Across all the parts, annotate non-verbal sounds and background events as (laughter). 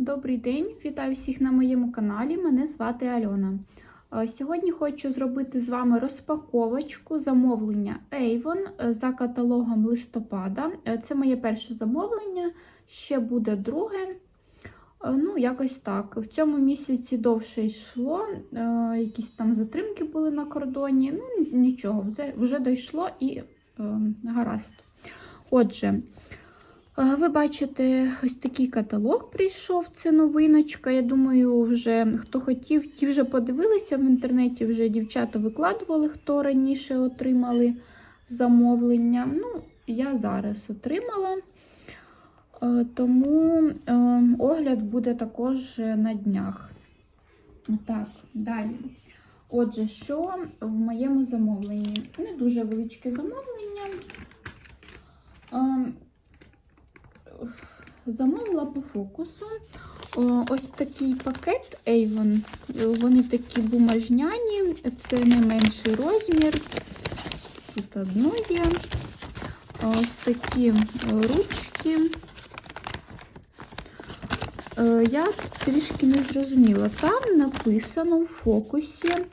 Добрий день, вітаю всіх на моєму каналі. Мене звати Альона. Е, Сьогодні хочу зробити з вами розпаковочку замовлення Avon е, за каталогом листопада. Е, Це моє перше замовлення, ще буде друге. Ну, якось так. В цьому місяці довше йшло, якісь там затримки були на кордоні. Ну, нічого, вже, дійшло і гаразд. Отже, Ви бачите, ось такий каталог прийшов. Це новиночка. Я думаю, вже хто хотів, ті вже подивилися в інтернеті. Вже дівчата викладували, хто раніше отримали замовлення. Ну, я зараз отримала. Е, Тому е, огляд буде також на днях. Так, далі. Отже, що в моєму замовленні? Не дуже величке замовлення. Замовила по фокусу О, ось такий пакет Avon. Вони такі бумажняні, це найменший розмір. Тут одно є. Ось такі ручки. Е, Я трішки не зрозуміла. Там написано в фокусі е,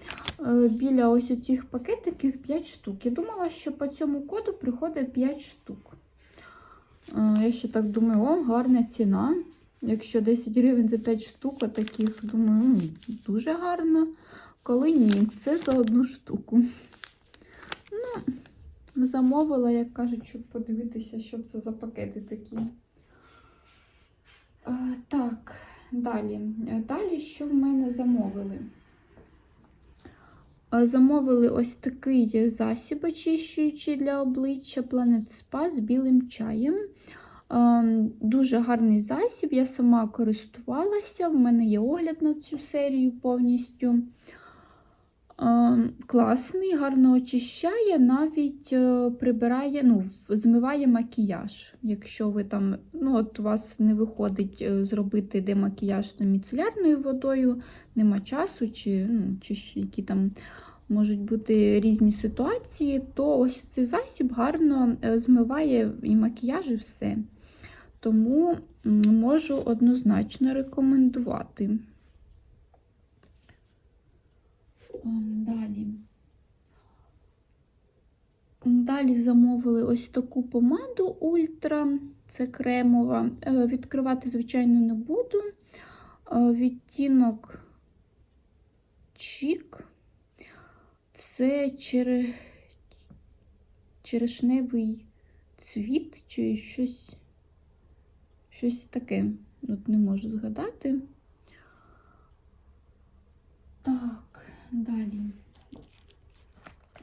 біля ось цих пакетиків 5 штук. Я думала, що по цьому коду приходить 5 штук. Я ще так думаю, о, гарна ціна. Якщо 10 гривень за 5 штук, таких, думаю, дуже гарно. Коли ні, це за одну штуку. Ну, замовила, як кажуть, щоб подивитися, що це за пакети такі. Так, далі. Далі, що в мене замовили? Замовили ось такий засіб очищуючий для обличчя Planet Spa з білим чаєм. Дуже гарний засіб, я сама користувалася, в мене є огляд на цю серію повністю. Класний, гарно очищає, навіть е, прибирає, ну, змиває макіяж. Якщо ви там, ну, от у вас не виходить е, зробити демакіяж там міцелярною водою, нема часу, чи, ну, чи які там можуть бути різні ситуації, то ось цей засіб гарно е, змиває і макіяж, і все. Тому можу однозначно рекомендувати. Далі. Далі замовили ось таку помаду Ультра, це кремова. Е, Відкривати, звичайно, не буду. Е, Відтінок Чік. Це чере... черешневий цвіт чи щось, щось таке. От не можу згадати. Так, далі.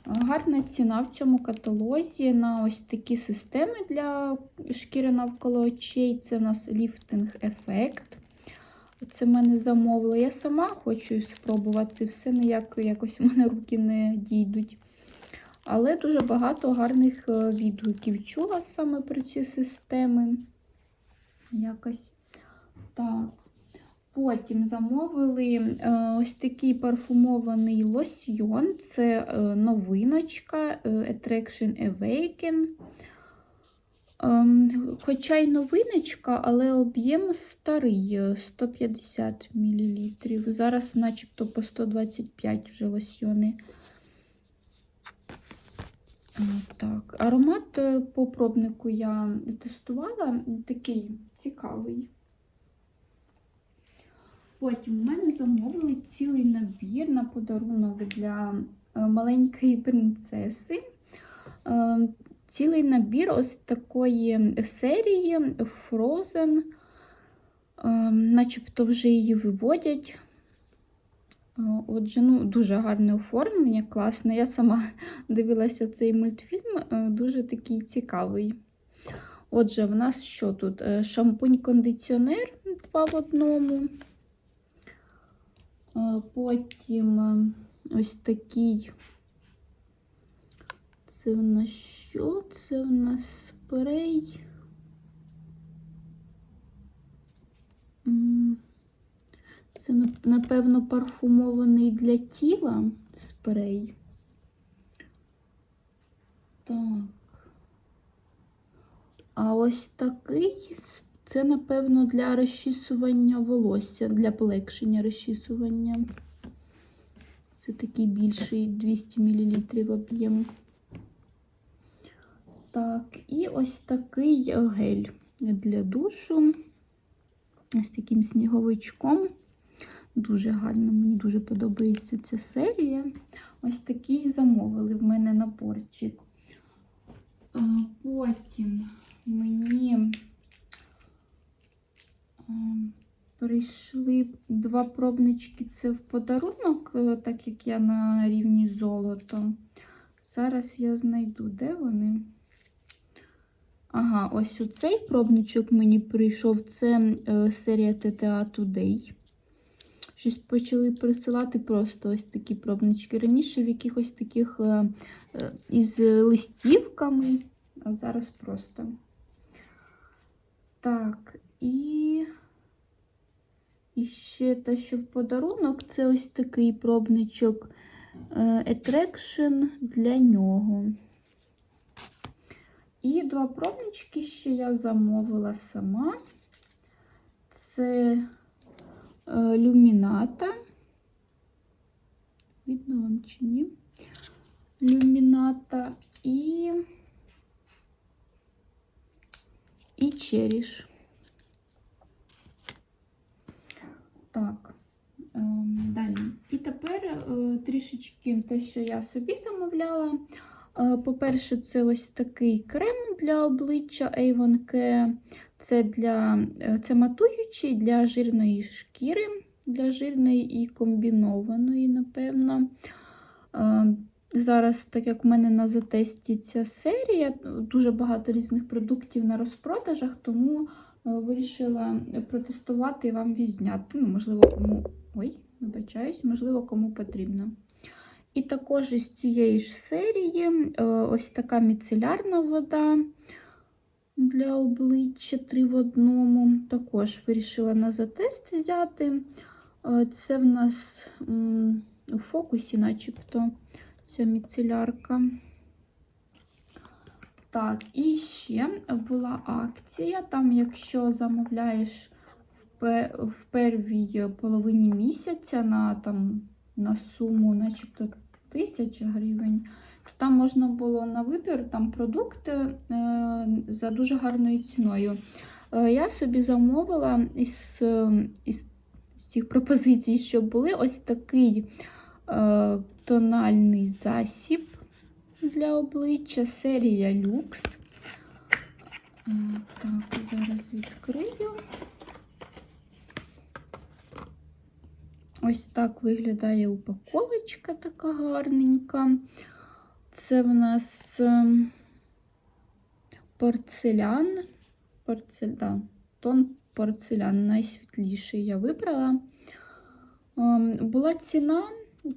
Гарна ціна в цьому каталозі на ось такі системи для шкіри навколо очей. Це у нас ліфтинг ефект. Це в мене замовили. Я сама хочу спробувати, все ніяк якось у мене руки не дійдуть. Але дуже багато гарних е, відгуків чула саме про ці системи. Якось так. Потім замовили е, ось такий парфумований лосьйон. Це е, новиночка Attraction Awaken. Ем, Хоча й новиночка, але об'єм старий е, 150 мл. Зараз, начебто, по 125 вже лосьйони. Е, Так, аромат е, по пробнику я тестувала, такий цікавий. Потім у мене замовили цілий набір на подарунок для е, маленької принцеси. Цілий набір ось такої серії Frozen, Е, начебто вже її виводять. Е, Отже, ну, дуже гарне оформлення, класне. Я сама (laughs) дивилася цей мультфільм, е, дуже такий цікавий. Отже, в нас що тут? Е, Шампунь-кондиціонер два в одному. Потім ось такий. Це в нас що? Це в нас спрей. Це, напевно, парфумований для тіла спрей. Так. А ось такий Це, напевно, для розчісування волосся, для полегшення розчісування. Це такий більший 200 мл об'єм. Так, і ось такий гель для душу з таким сніговичком. Дуже гарно, мені дуже подобається ця серія. Ось такий замовили в мене наборчик. Потім мені прийшли два пробнички. Це в подарунок, е, так як я на рівні золота. Зараз я знайду, де вони. Ага, ось оцей пробничок мені прийшов. Це е, серія TTA Today. Щось почали присилати просто ось такі пробнички. Раніше в якихось таких е, е, із листівками, а зараз просто. Так, і, і ще те, що в подарунок, це ось такий пробничок е, Attraction для нього. І два пробнички ще я замовила сама. Це е, люміната. Видно вам чи ні? Люміната і, і черіш. Так, ем, далі. І тепер е, трішечки те, що я собі замовляла. Е, По-перше, це ось такий крем для обличчя Avon Care. Це для е, це матуючий для жирної шкіри, для жирної і комбінованої, напевно. Е, Зараз, так як в мене на затесті ця серія, дуже багато різних продуктів на розпродажах, тому вирішила протестувати і вам відзняти. Ну, можливо, кому. Ой, вибачаюсь, можливо, кому потрібно. І також із цієї ж серії е, ось така міцелярна вода для обличчя 3 в одному. Також вирішила на затест взяти. Е, Це в нас у фокусі, начебто, ця міцелярка. Так, і ще була акція. Там, якщо замовляєш в пе- в первій половині місяця на там на суму, начебто, 1000 гривень, то там можна було на вибір там продукти е, за дуже гарною ціною. Е, я собі замовила із, е, із, цих пропозицій, що були ось такий е, тональний засіб для обличчя, серія люкс. Так, зараз відкрию. Ось так виглядає упаковочка така гарненька. Це в нас ем, порцелян. Порцель, тон порцелян, найсвітліший я вибрала. Ем, Була ціна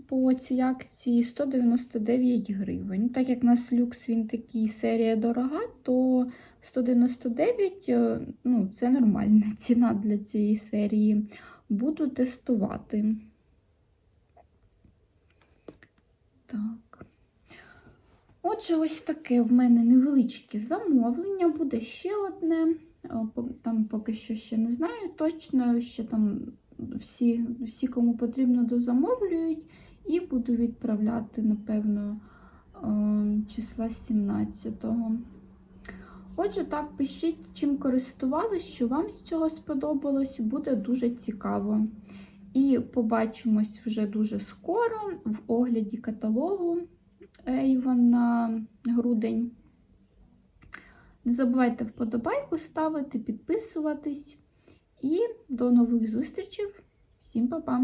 по цій акції 199 гривень. Так як у нас люкс він такий серія дорога, то 199 е, ну, це нормальна (laughs) ціна для цієї серії. Буду тестувати. Так. Отже, ось таке в мене невеличке замовлення. Буде ще одне. Там поки що ще не знаю точно, ще там всі, всі кому потрібно, дозамовлюють. І буду відправляти, напевно, е, числа 17-го. Отже, так, пишіть, чим користувались, що вам з цього сподобалось, буде дуже цікаво. І побачимось вже дуже скоро в огляді каталогу Avon на грудень. Не забувайте вподобайку ставити, підписуватись. І до нових зустрічей. Всім па-па!